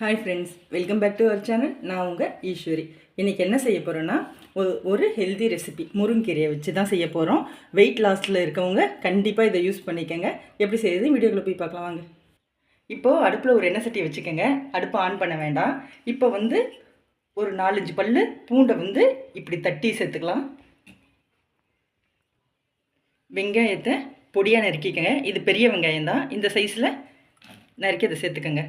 Hi friends welcome back to our channel நான் உங்கள் ஈஸ்வரி. இன்றைக்கி என்ன செய்ய போகிறேன்னா ஒரு ஒரு ஹெல்தி ரெசிபி முருங்கீரையை வச்சு தான் செய்ய போகிறோம் வெயிட் லாஸில் இருக்கவங்க கண்டிப்பாக இதை யூஸ் பண்ணிக்கோங்க. எப்படி செய்யுது வீடியோக்குள்ளே போய் பார்க்கலாம் வாங்க. இப்போது அடுப்பில் ஒரு எண்ணெய் சட்டியை வச்சுக்கோங்க. அடுப்பை ஆன் பண்ண வேண்டாம். இப்போ வந்து ஒரு நாலஞ்சு பல் பூண்டை வந்து இப்படி தட்டி சேர்த்துக்கலாம். வெங்காயத்தை பொடியாக நறுக்கிக்கங்க. இது பெரிய வெங்காயம் தான் இந்த சைஸில் நறுக்கி அதை சேர்த்துக்கங்க.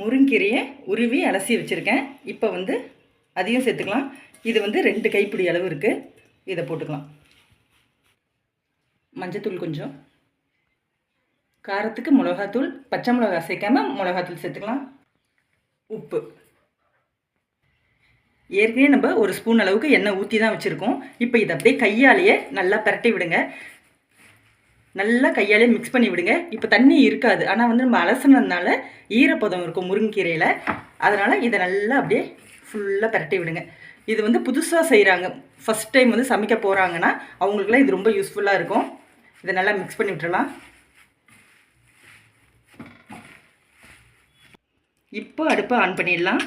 முருங்கீரையை உருவி அலசி வச்சுருக்கேன். இப்போ வந்து அதையும் சேர்த்துக்கலாம். இது வந்து ரெண்டு கைப்பிடி அளவு இருக்குது இதை போட்டுக்கலாம். மஞ்சத்தூள் கொஞ்சம். காரத்துக்கு மிளகாத்தூள் பச்சை மிளகா சேர்க்காமல் மிளகாத்தூள் சேர்த்துக்கலாம். உப்பு. ஏற்கனவே நம்ம ஒரு ஸ்பூன் அளவுக்கு எண்ணெய் ஊற்றி தான் வச்சுருக்கோம். இப்போ இதை அப்படியே கையாலேயே நல்லா பரட்டி விடுங்க. நல்லா கையாலே மிக்ஸ் பண்ணி விடுங்க. இப்போ தண்ணி இருக்காது. ஆனால் வந்து நம்ம அலசினதுனால ஈரப்பதம் இருக்கும் முருங்கீரையில். அதனால் இதை நல்லா அப்படியே ஃபுல்லாக பரட்டி விடுங்க. இது வந்து புதுசாக செய்கிறாங்க ஃபஸ்ட் டைம் வந்து சமைக்க போகிறாங்கன்னா அவங்களுக்குலாம் இது ரொம்ப யூஸ்ஃபுல்லாக இருக்கும். இதை நல்லா மிக்ஸ் பண்ணி விட்டுறலாம். இப்போ அடுப்பை ஆன் பண்ணிடலாம்.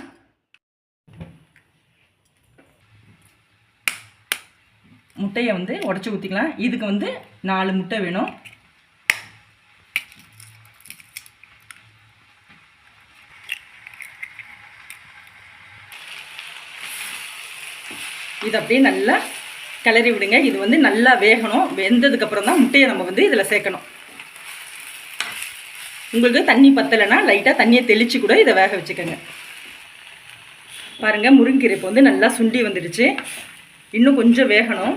முட்டையை வந்து உடச்சி ஊற்றிக்கலாம் இதுக்கு வந்து நாலு முட்டை வேணும். இது அப்படியே நல்லா கிளறி விடுங்க. இது வந்து நல்லா வேகணும். வெந்ததுக்கப்புறம் தான் முட்டையை நம்ம வந்து இதில் சேர்க்கணும். உங்களுக்கு தண்ணி பத்தலைன்னா லைட்டாக தண்ணியை தெளித்து கூட இதை வேக வச்சுக்கோங்க. பாருங்கள் முருங்கீரை இப்போ வந்து நல்லா சுண்டி வந்துடுச்சு. இன்னும் கொஞ்சம் வேகணும்.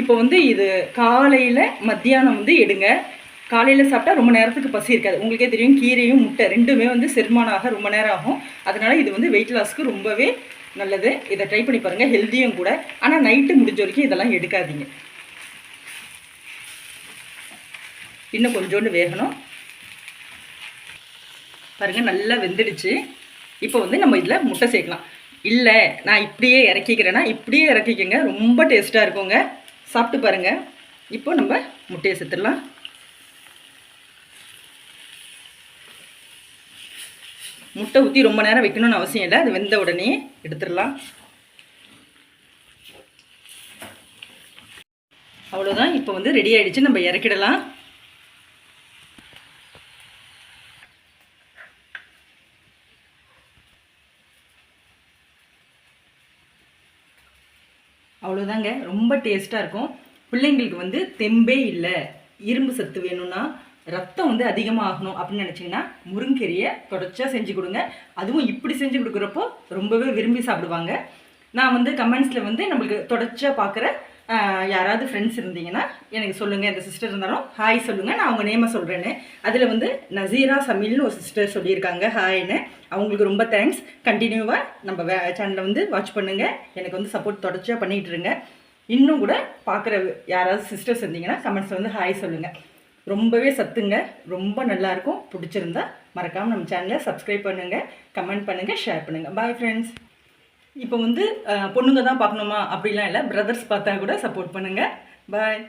இப்போ வந்து இது காலையில் மத்தியானம் வந்து எடுங்க. காலையில் சாப்பிட்டா ரொம்ப நேரத்துக்கு பசி இருக்காது. உங்களுக்கே தெரியும் கீரையும் முட்டை ரெண்டுமே வந்து செரிமானம் ரொம்ப நேரம் ஆகும். அதனால் இது வந்து வெயிட் லாஸ்க்கு ரொம்பவே நல்லது. இதை ட்ரை பண்ணி பாருங்கள் ஹெல்த்தியும் கூட. ஆனால் நைட்டு முடிஞ்ச வரைக்கும் இதெல்லாம் எடுக்காதீங்க. இன்னும் கொஞ்சோண்டு வேகணும். பாருங்கள் நல்லா வெந்துடுச்சு. இப்போ வந்து நம்ம இதில் முட்டை சேர்க்கலாம். இல்லை நான் இப்படியே இறக்கிக்கிறேன்னா இப்படியே இறக்கிக்கங்க. ரொம்ப டேஸ்ட்டாக இருக்குங்க. சாப்பிட்டு பாருங்கள் இப்போ நம்ம முட்டையை சேர்த்துடலாம் முட்டை ஊற்றி ரொம்ப நேரம் வைக்கணும்னு அவசியம் இல்லை. அது வெந்த உடனே எடுத்துடலாம். அவ்வளோதான் இப்போ வந்து ரெடி ஆகிடுச்சு நம்ம இறக்கிடலாம். அவ்வளோதாங்க ரொம்ப டேஸ்ட்டாக இருக்கும். பிள்ளைங்களுக்கு வந்து தெம்பே இல்லை. இரும்பு சத்து வேணும்னா ரத்தம் வந்து அதிகமாக ஆகணும் அப்படின்னு நினச்சிங்கன்னா முருங்கீரையை தொடர்ச்சியாக செஞ்சு கொடுங்க. அதுவும் இப்படி செஞ்சு கொடுக்குறப்போ ரொம்பவே விரும்பி சாப்பிடுவாங்க. நான் வந்து கமெண்ட்ஸில் வந்து நம்மளுக்கு தொடர்ச்சியாக பார்க்குற யாராவது ஃப்ரெண்ட்ஸ் இருந்தீங்கன்னா எனக்கு சொல்லுங்கள் இந்த சிஸ்டர் இருந்தாலும் ஹாய் சொல்லுங்கள் நான் அவங்க நேமை சொல்கிறேன்னு அதில் வந்து நசீரா சமீல்னு ஒரு சிஸ்டர் சொல்லியிருக்காங்க ஹாய்னு அவங்களுக்கு ரொம்ப தேங்க்ஸ் கண்டினியூவாக நம்ம வே சேனலை வந்து வாட்ச் பண்ணுங்கள் எனக்கு வந்து சப்போர்ட் தொடர்ச்சியாக பண்ணிகிட்டு இருங்க. இன்னும் கூட பார்க்குற யாராவது சிஸ்டர்ஸ் இருந்தீங்கன்னா கமெண்ட்ஸில் வந்து ஹாய் சொல்லுங்கள் ரொம்பவே சத்துங்க. ரொம்ப நல்லாயிருக்கும் பிடிச்சிருந்தா மறக்காமல் நம்ம சேனலை சப்ஸ்கிரைப் பண்ணுங்கள் கமெண்ட் பண்ணுங்கள் ஷேர் பண்ணுங்கள் பாய் ஃப்ரெண்ட்ஸ் இப்போ வந்து பொண்ணுங்க தான் பார்க்கணுமா? அப்படிலாம் இல்லை. பிரதர்ஸ் பார்த்தா கூட சப்போர்ட் பண்ணுங்கள் பாய்